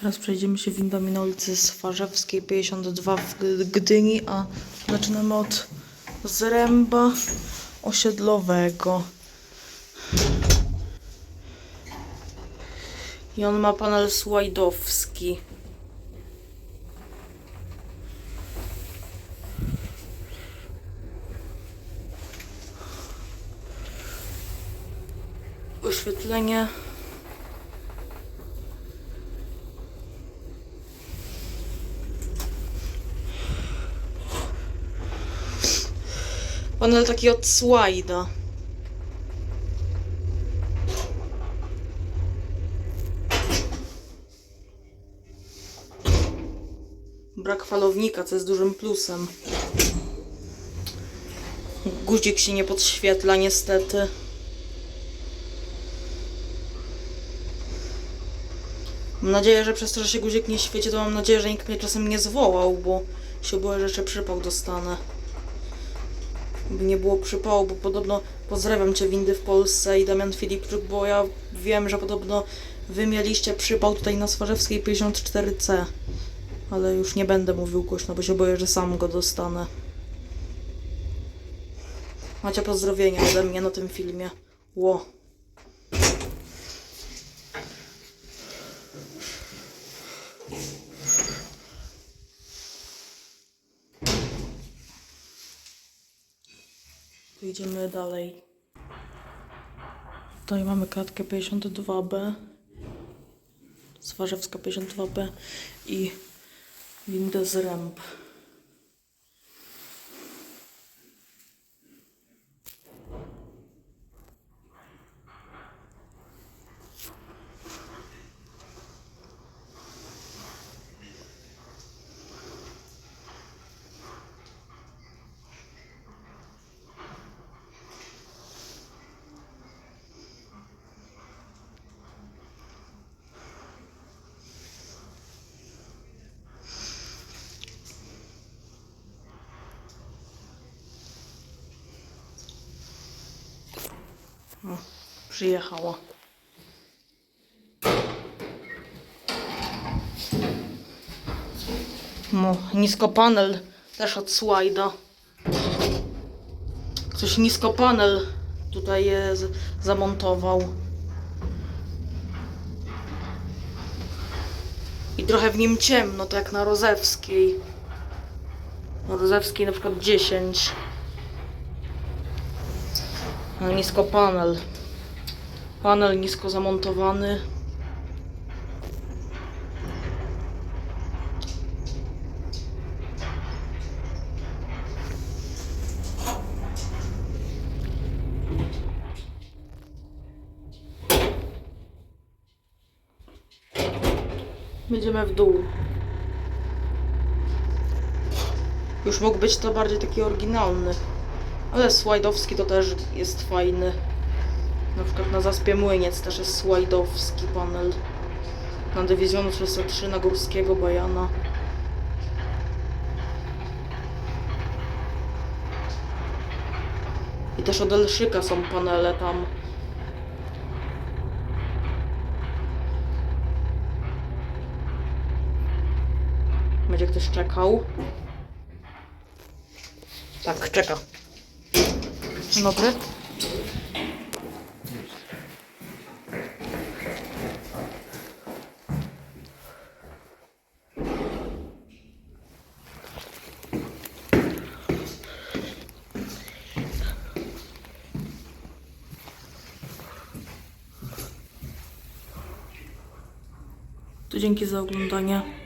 Teraz przejdziemy się windami na ulicy Swarzewskiej 52 w Gdyni, a zaczynamy od zręba osiedlowego. I on ma panel słajdowski. Oświetlenie. Panel taki slajda. Brak falownika, co jest dużym plusem. Guzik się nie podświetla niestety. Mam nadzieję, że przez to, że się guzik nie świeci, to mam nadzieję, że nikt mnie czasem nie zwołał, bo się boję, że jeszcze przypał dostanę. Nie było przypału, bo podobno pozdrawiam Cię windy w Polsce i Damian Filipczuk, bo ja wiem, że podobno Wy mieliście przypał tutaj na Swarzewskiej 54C. Ale już nie będę mówił głośno, bo się boję, że sam go dostanę. Macie pozdrowienia ode mnie na tym filmie. Ło. Idziemy dalej. Tutaj mamy klatkę 52B. Swarzewska 52B i windę z ręb. O, przyjechała. No, nisko panel też od slajda. Ktoś nisko panel tutaj je zamontował. I trochę w nim ciemno, tak jak na Rozewskiej. Na Rozewskiej na przykład 10. Nisko panel. Panel nisko zamontowany. Będziemy w dół. Już mógł być to bardziej taki oryginalny. Ale słajdowski to też jest fajny. Na przykład na Zaspie Młyniec też jest słajdowski panel. Na Dywizjonu 303 na Górskiego Bajana. I też od Elszyka są panele tam. Będzie ktoś czekał. Tak, czeka. Dzień dobry. Dzięki za oglądanie.